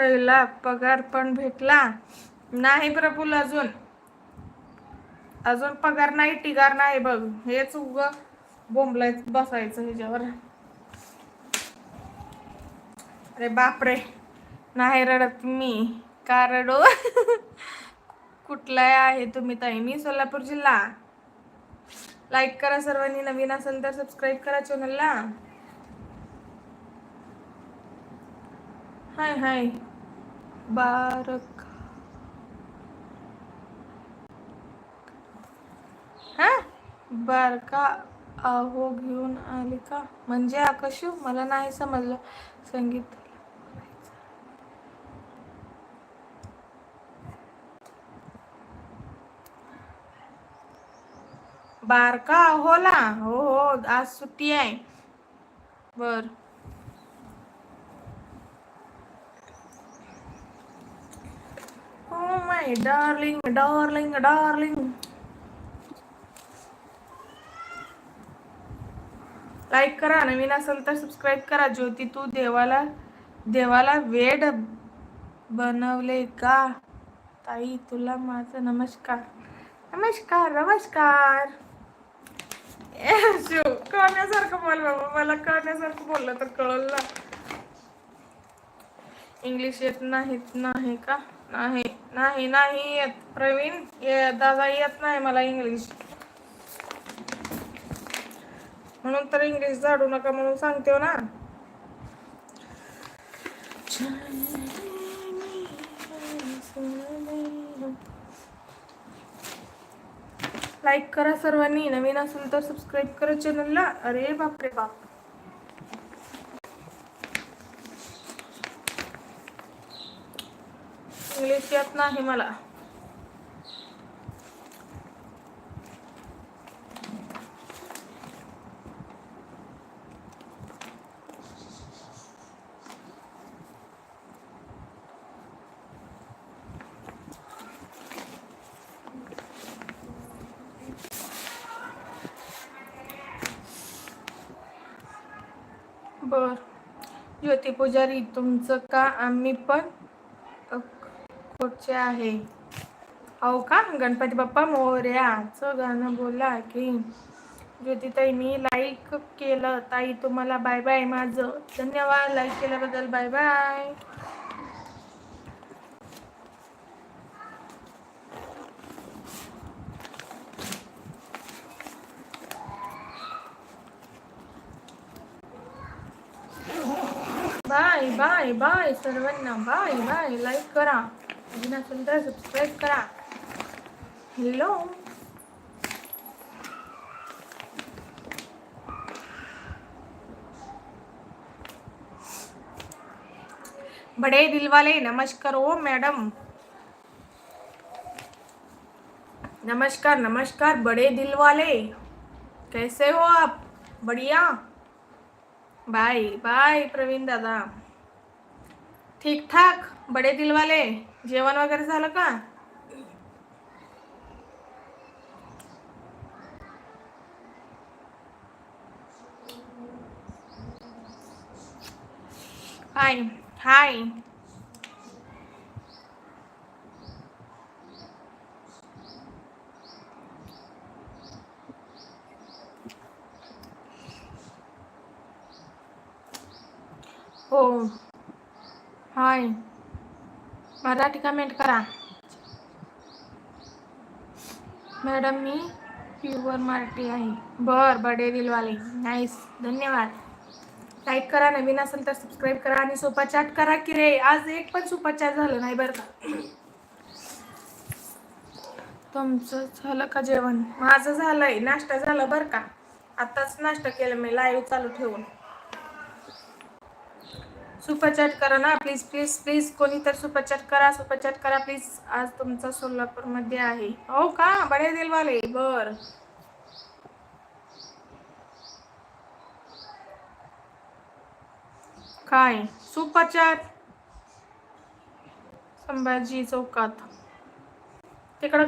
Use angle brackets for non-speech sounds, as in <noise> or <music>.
पहिला पगार पण भेटला. नाही प्रफुल अजून. अजून पगार नाही टिगार नाही बघ. हेच उग बोंबलाय बसायचं ह्याच्यावर. अरे बापरे. नाही रडत मी. का रडो? <laughs> कुठला आहे तुम्ही ताई? मी सोलापूर जिल्हा. लाईक करा सर्वांनी. नवीन असेल तर सबस्क्राईब करा चॅनलला हाय हाय. बारक हा? बारका आहो घेऊन आली का? म्हणजे आकाशू मला नाही समजलं. संगीत. बारका होला हो हो आज सुट्टी आहे. बर. Oh my darling, darling, darling. Like करा नवीन असेल तर सबस्क्राईब करा. ज्योती तू देवाला देवाला वेड बनवले का? ताई तुला माझं नमस्कार. नमस्कार नमस्कार. कळण्यासारखं बोल बाबा. मला कळण्यासारखं बोललं तर कळलं. ना इंग्लिश येत नाहीत नाही का? नाही नाही नाही येत. प्रवीण ये दादा येत नाही मला इंग्लिश. म्हणून तर इंग्लिश झाडू नका म्हणून सांगते हो ना. लाईक करा सर्वांनी. नवीन असेल तर सबस्क्राईब करा चॅनलला अरे बापरे बाप. इंग्लिश येत नाही मला. बर. ज्योती पुजारी तुमचं का? आम्ही पण कुठचे आहे. हो का? गणपती बाप्पा मोर्याचं गाणं बोला की. ज्योतिताई मी लाईक केलं. ताई तुम्हाला बाय बाय माझं. धन्यवाद. लाईक केल्याबद्दल bye bye bye bye bye सर्वांना. बाय बाय लाईक करा. अजून असेल तर सबस्क्राईब करा। हॅलो बड़े दिल वाले, नमस्कार ओ मैडम। नमस्कार नमस्कार, बड़े दिल वाले। कैसे हो आप? बढ़िया। बाय बाय प्रवीण दादा। ठीक ठाक, बडे दिलवाले जेवण वगैरे झालं का? Hi hi. हो. हाय. मराठी कमेंट करा. मॅडम मी प्युअर मराठी आहे. बर बडे दिलवाले नाईस धन्यवाद. लाईक करा नवीन असेल तर सबस्क्राईब करा आणि सुपर चॅट करा की रे. आज एक पण सुपर चॅट झालं नाही बरं का? तुमचं झालं का जेवण? माझं झालंय. नाश्ता झाला बरं का? आताच नाश्ता केला मी. लाईव्ह चालू ठेवून. सुपरचॅट करा ना प्लीज प्लीज प्लीज कोणी तर सुपरचॅट करा सुपरचॅट करा प्लीज आज तुमचा सोलापूरमध्ये आहे. हो का? बडे दिलवाले. बर. काय? सुपरचॅट. संभाजी चौकात. तिकडं